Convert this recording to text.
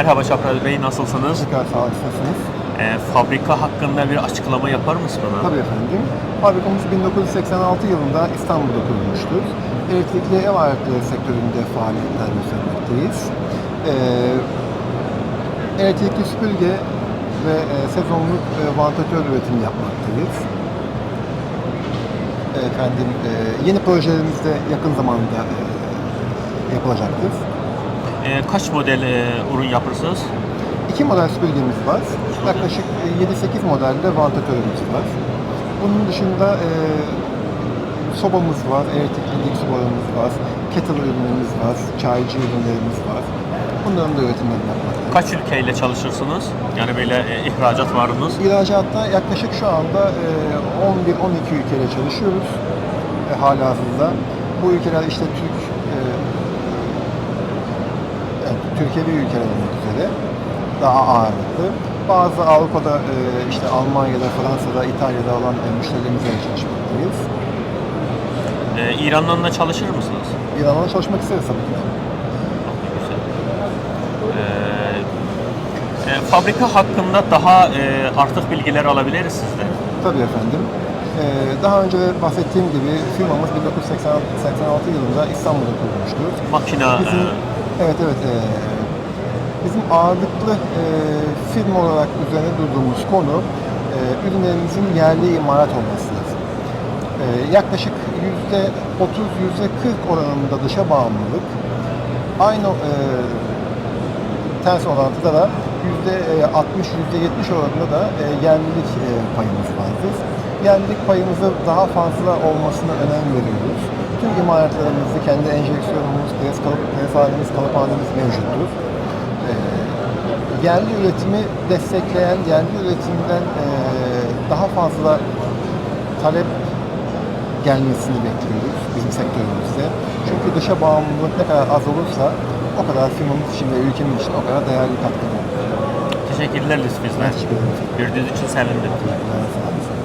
Merhaba Çapraz Bey, nasılsınız? Tekrar sağ olun? Ee, fabrika hakkında bir açıklama yapar mısın bana? Tabii efendim. Fabrikamız 1986 yılında İstanbul'da kurulmuştur. Elektrikli ev aletleri sektöründe faaliyetler göstermekteyiz. Ee, elektrikli süpürge ve e, sezonluk e, vantilatör üretimi yapmaktayız. Efendim, e, yeni projelerimiz de yakın zamanda e, yapılacaktır. Ee, kaç model e, ürün yapırsınız? İki model süpürgemiz var. Yaklaşık e, 7-8 modelde vantilatörümüz var. Bunun dışında e, sobamız var, elektrikli dik sobalarımız var, kettle ürünlerimiz var, çaycı ürünlerimiz var. Bunların da üretimlerini yapmaktayız. Kaç ülkeyle çalışırsınız? Yani böyle e, ihracat varınız. İhracatta yaklaşık şu anda e, 11-12 ülkeyle çalışıyoruz e, hala hazırda. Bu ülkeler işte Türk, e, evet, Türkiye'li ülkeler olmak üzere daha ağırlıklı. Bazı Avrupa'da e, işte Almanya'da, Fransa'da, İtalya'da olan e, müşterilerimizle çalışmaktayız. Ee, İran'dan da çalışır mısınız? İran'da çalışmak isteriz tabii ki. Ee, e, fabrika hakkında daha e, artık bilgiler alabiliriz sizden. Tabii efendim. Ee, daha önce de bahsettiğim gibi firmamız 1986 yılında İstanbul'da kurulmuştur. Makina, Bizim, e, evet evet. e, bizim ağırlıklı e, firma olarak üzerine durduğumuz konu e, ürünlerimizin yerli imalat olması lazım. E, yaklaşık yüzde 30 yüzde 40 oranında dışa bağımlılık. Aynı e, ters orantıda da yüzde 60 yüzde 70 oranında da e, yerlilik e, payımız vardır. Yerlilik payımızı daha fazla olmasına önem veriyoruz. Tüm imalatlarımızda kendi enjeksiyonumuz, pres, kalıp, preshanemiz, kalıphanemiz mevcuttur. E, yerli üretimi destekleyen, yerli üretimden e, daha fazla talep gelmesini bekliyoruz bizim sektörümüzde. Çünkü dışa bağımlılık ne kadar az olursa o kadar firmamız için ve ülkemiz için o kadar değerli katkı olur. teşekkürler ederim. Gördüğünüz için sevindim. Olun.